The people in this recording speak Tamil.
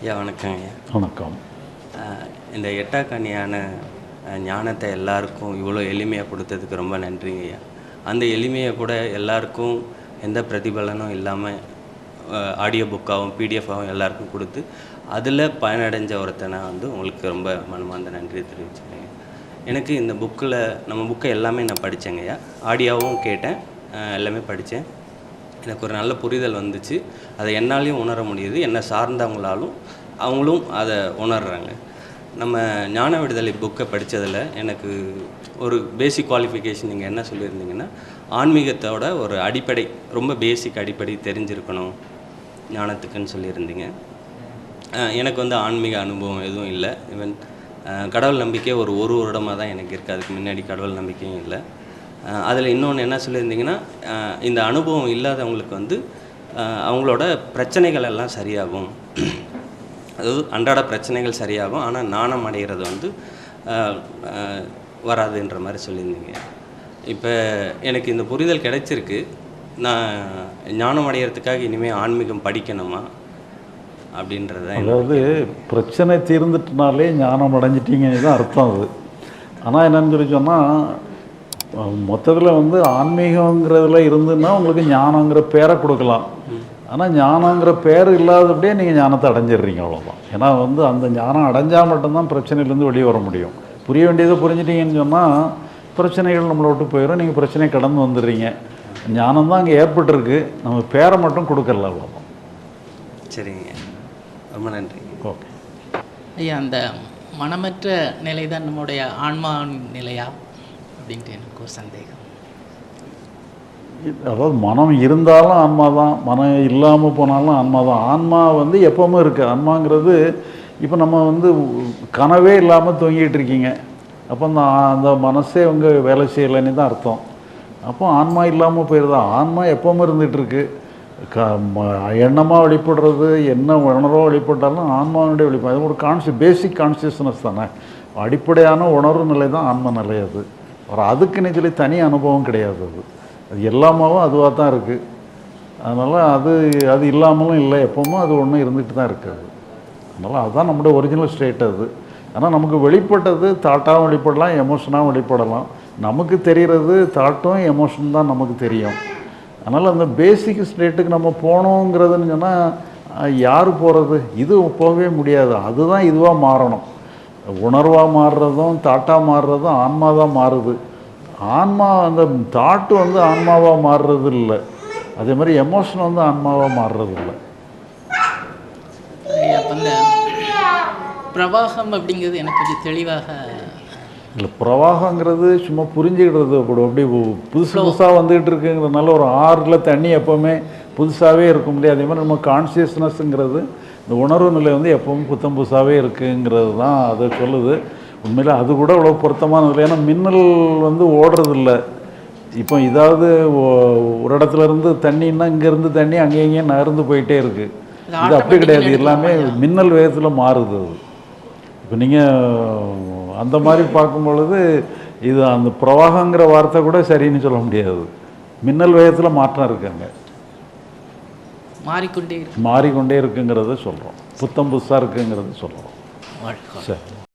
ஐயா வணக்கம் ஐயா. வணக்கம். இந்த எட்டாக்கனியான அஹ், ஞானத்தை எல்லாருக்கும் இவ்வளோ எளிமையாக கொடுத்ததுக்கு ரொம்ப நன்றிங்க ஐயா. அந்த எளிமையை கூட எல்லாருக்கும் எந்த பிரதிபலனும் இல்லாமல் ஆடியோ புக்காகவும் பிடிஎஃபாகவும் எல்லாருக்கும் கொடுத்து அதில் பயனடைஞ்ச ஒருத்தனை வந்து உங்களுக்கு ரொம்ப மனமார்ந்த நன்றி தெரிவிச்சுக்கிறேன் எனக்கு இந்த புக்கில் நம்ம புக்கை எல்லாமே நான் படித்தேங்க ஐயா. ஆடியோவும் கேட்டேன் எல்லாமே படித்தேன் எனக்கு ஒரு நல்ல புரிதல் வந்துச்சு. அதை என்னாலையும் உணர முடியுது. என்னை சார்ந்தவங்களாலும் அவங்களும் அதை உணர்றாங்க. நம்ம ஞான விடுதலை புக்கை படித்ததில் எனக்கு ஒரு பேசிக் குவாலிஃபிகேஷன் நீங்கள் என்ன சொல்லியிருந்தீங்கன்னா ஆன்மீகத்தோட ஒரு அடிப்படை ரொம்ப பேசிக் அடிப்படை தெரிஞ்சிருக்கணும் ஞானத்துக்குன்னு சொல்லியிருந்தீங்க. எனக்கு வந்து ஆன்மீக அனுபவம் எதுவும் இல்லை. ஈவன் கடவுள் நம்பிக்கை ஒரு ஒரு வருடமாக தான் எனக்கு இருக்குது அதுக்கு முன்னாடி கடவுள் நம்பிக்கையும் இல்லை. அதில் இன்னொன்று என்ன சொல்லியிருந்தீங்கன்னா இந்த அனுபவம் இல்லாதவங்களுக்கு வந்து அவங்களோட பிரச்சனைகள் எல்லாம் சரியாகும். அதாவது அன்றாட பிரச்சனைகள் சரியாகும் ஆனால் நாணம் அடைகிறது வந்து வராதுன்ற மாதிரி சொல்லியிருந்தீங்க. இப்போ எனக்கு இந்த புரிதல் கிடைச்சிருக்கு. நான் ஞானம் அடைகிறதுக்காக இனிமேல் ஆன்மீகம் படிக்கணுமா? அப்படின்றது தான் அதாவது பிரச்சனை தீர்ந்துட்டுனாலே ஞானம் அடைஞ்சிட்டிங்கன்னு தான் அர்த்தம் அது. ஆனால் என்னன்னு சொல்லி சொன்னால் மொத்தத்தில் வந்து ஆன்மீகங்கிறதுல இருந்துன்னா உங்களுக்கு ஞானங்கிற பேரை கொடுக்கலாம். ஆனால் ஞானங்கிற பேர் இல்லாதபடியே நீங்கள் ஞானத்தை அடைஞ்சிடுறீங்க அவ்வளோதான் ஏன்னா வந்து அந்த ஞானம் அடைஞ்சால் மட்டும்தான் பிரச்சனையிலேருந்து வெளியே வர முடியும். புரிய வேண்டியதை புரிஞ்சிட்டீங்கன்னு சொன்னால் பிரச்சனைகள் நம்மளை விட்டு போயிடும் நீங்கள் பிரச்சனையை கடந்து வந்துடுறீங்க. ஞானம் தான் அங்கே ஏற்பட்டிருக்கு. நம்ம பேரை மட்டும் கொடுக்கல அவ்வளோதான் சரிங்க. ரொம்ப நன்றி. ஓகே. ஐயா அந்த மனமற்ற நிலை தான் நம்முடைய ஆன்மா நிலையா? அப்படின்ட்டு எனக்கு ஒரு சந்தேகம். அதாவது மனம் இருந்தாலும் ஆன்மா தான் மனம் இல்லாமல் போனாலும் ஆன்மா தான். ஆன்மா வந்து எப்பவுமே இருக்குது ஆன்மாங்கிறது இப்போ நம்ம வந்து கனவே இல்லாமல் தூங்கிட்டு இருக்கீங்க. அப்போ அந்த அந்த மனசே அவங்க வேலை செய்யலைன்னு தான் அர்த்தம். அப்போ ஆன்மா இல்லாமல் போயிருதா? ஆன்மா எப்பவுமே இருந்துகிட்ருக்கு க க எண்ணமாக வெளிப்படுறது என்ன உணர்வோ வெளிப்பட்டாலும் ஆன்மாவுடைய வெளிப்பாடு. ஒரு கான்சி பேசிக் கான்சியஸ்னஸ் தானே. அடிப்படையான உணர்வு நிலை தான் ஆன்ம நிலை அது. ஒரு அதுக்குன்னு சொல்லி தனி அனுபவம் கிடையாது அது. அது எல்லாமாவும் அதுவாக தான் இருக்குது அதனால் அது அது இல்லாமலும் இல்லை எப்போவுமே அது ஒன்று இருந்துட்டு தான் இருக்குது அதனால் அதுதான் நம்முடைய ஒரிஜினல் ஸ்டேட் அது. ஆனால் நமக்கு வெளிப்பட்டது தாட்டாகவும் வெளிப்படலாம் எமோஷனாகவும் வெளிப்படலாம். நமக்கு தெரிகிறது தாட்டும் எமோஷன் தான் நமக்கு தெரியும். அதனால் அந்த பேசிக் ஸ்டேட்டுக்கு நம்ம போகணுங்கிறதுன்னு சொன்னால் யார் போகிறது இது போகவே முடியாது. அதுதான் இதுவாக மாறணும். உணர்வாக மாறுறதும் தாட்டாக மாறுறதும் ஆன்மா தான் மாறுது. ஆன்மா அந்த தாட்டு வந்து ஆன்மாவாக மாறுறது இல்லை அதே மாதிரி எமோஷன் வந்து ஆன்மாவாக மாறுறது இல்லை பிரவாகம் அப்படிங்கிறது எனக்கு கொஞ்சம் தெளிவாக இல்லை பிரவாகங்கிறது சும்மா புரிஞ்சுக்கிடுறது அப்படி அப்படி புதுசு புதுசாக வந்துகிட்டு இருக்குங்கிறதுனால ஒரு ஆறில் தண்ணி எப்போவுமே புதுசாகவே இருக்க முடியாது அதே மாதிரி நம்ம கான்சியஸ்னஸ்ங்கிறது இந்த உணர்வு நிலை வந்து எப்பவும் புத்தம் புதுசாகவே இருக்குங்கிறது தான் அதை சொல்லுது. உண்மையில் அது கூட அவ்வளோ பொருத்தமானது இல்லை ஏன்னா மின்னல் வந்து ஓடுறதில்ல. இப்போ இதாவது ஒரு இடத்துல இருந்து தண்ணின்னா இங்கேருந்து தண்ணி அங்கே இங்கேயும் நகர்ந்து போயிட்டே இருக்குது இது அப்படி கிடையாது. எல்லாமே மின்னல் வேகத்தில் மாறுது அது. இப்போ நீங்கள் அந்த மாதிரி பார்க்கும் பொழுது இது அந்த பிரவாகங்கிற வார்த்தை கூட சரின்னு சொல்ல முடியாது. மின்னல் வேகத்தில் மாற்றம் இருக்குங்க. மாறிக்கொண்டே மாறிக்கொண்டே இருக்குங்கிறத சொல்கிறோம் புத்தம் புதுசாக இருக்குங்கிறத சொல்கிறோம் சரி.